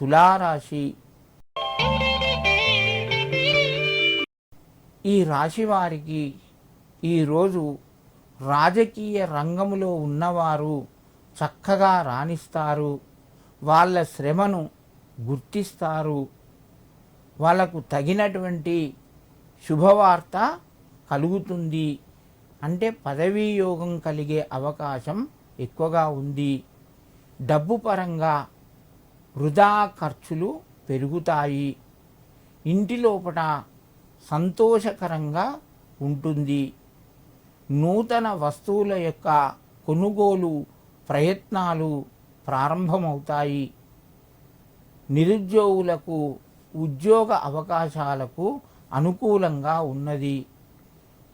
తులారాశి. ఈ రాశి వారికి ఈరోజు రాజకీయ రంగంలో ఉన్నవారు చక్కగా రాణిస్తారు. వాళ్ళ శ్రమను గుర్తిస్తారు. వాళ్ళకు తగినటువంటి శుభవార్త కలుగుతుంది. అంటే పదవీ యోగం కలిగే అవకాశం ఎక్కువగా ఉంది. డబ్బు పరంగా వృధా ఖర్చులు పెరుగుతాయి. ఇంటి లోపల సంతోషకరంగా ఉంటుంది. నూతన వస్తువుల యొక్క కొనుగోలు ప్రయత్నాలు ప్రారంభమవుతాయి. నిరుద్యోగులకు ఉద్యోగ అవకాశాలకు అనుకూలంగా ఉన్నది.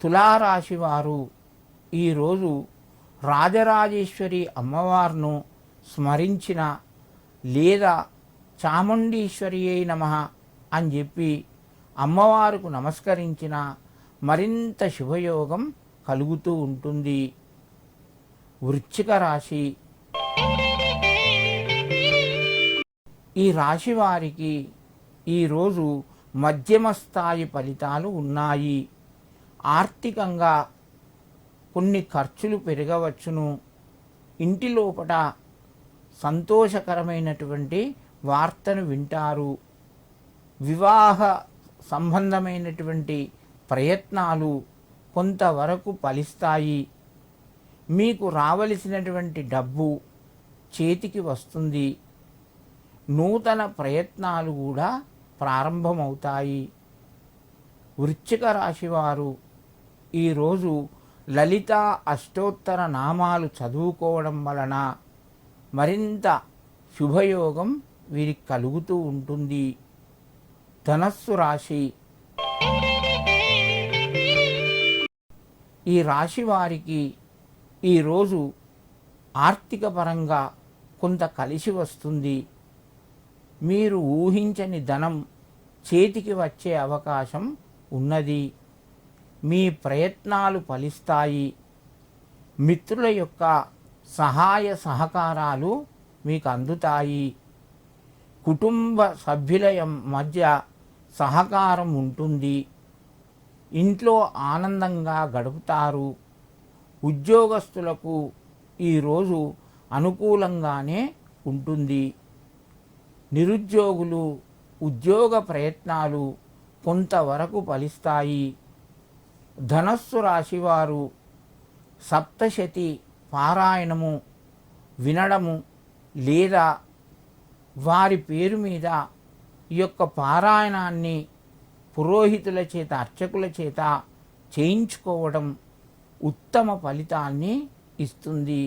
తులారాశి వారు ఈరోజు రాజరాజేశ్వరి అమ్మవారును స్మరించిన లేదా చాముండీశ్వరి నమ అని చెప్పి అమ్మవారుకు నమస్కరించిన మరింత శుభయోగం కలుగుతూ ఉంటుంది. వృశ్చిక రాశి. ఈ రాశి వారికి ఈరోజు మధ్యమ స్థాయి ఫలితాలు ఉన్నాయి. ఆర్థికంగా కొన్ని ఖర్చులు పెరగవచ్చును. ఇంటి లోపట సంతోషకరమైనటువంటి వార్తను వింటారు. వివాహ సంబంధమైనటువంటి ప్రయత్నాలు కొంతవరకు ఫలిస్తాయి. మీకు రావలసినటువంటి డబ్బు చేతికి వస్తుంది. నూతన ప్రయత్నాలు కూడా ప్రారంభమవుతాయి. వృశ్చిక రాశివారు ఈరోజు లలిత అష్టోత్తర నామాలు చదువుకోవడం వలన మరింత శుభయోగం వీరికి కలుగుతూ ఉంటుంది. ధనస్సు రాశి. ఈ రాశి వారికి ఈరోజు ఆర్థిక పరంగా కొంత కలిసి వస్తుంది. మీరు ఊహించని ధనం చేతికి వచ్చే అవకాశం ఉన్నది. మీ ప్రయత్నాలు ఫలిస్తాయి. మిత్రుల యొక్క సహాయ సహకారాలు మీకు అందుతాయి కుటుంబ సభ్యుల మధ్య సహకారం ఉంటుంది. ఇంట్లో ఆనందంగా గడుపుతారు. ఉద్యోగస్తులకు ఈరోజు అనుకూలంగానే ఉంటుంది. నిరుద్యోగులు ఉద్యోగ ప్రయత్నాలు కొంతవరకు ఫలిస్తాయి. ధనస్సు రాశివారు సప్తశతి పారాయణము వినడము లేదా వారి పేరు మీద ఈ యొక్క పారాయణాన్ని పురోహితుల చేత అర్చకుల చేత చేయించుకోవడం ఉత్తమ ఫలితాన్ని ఇస్తుంది.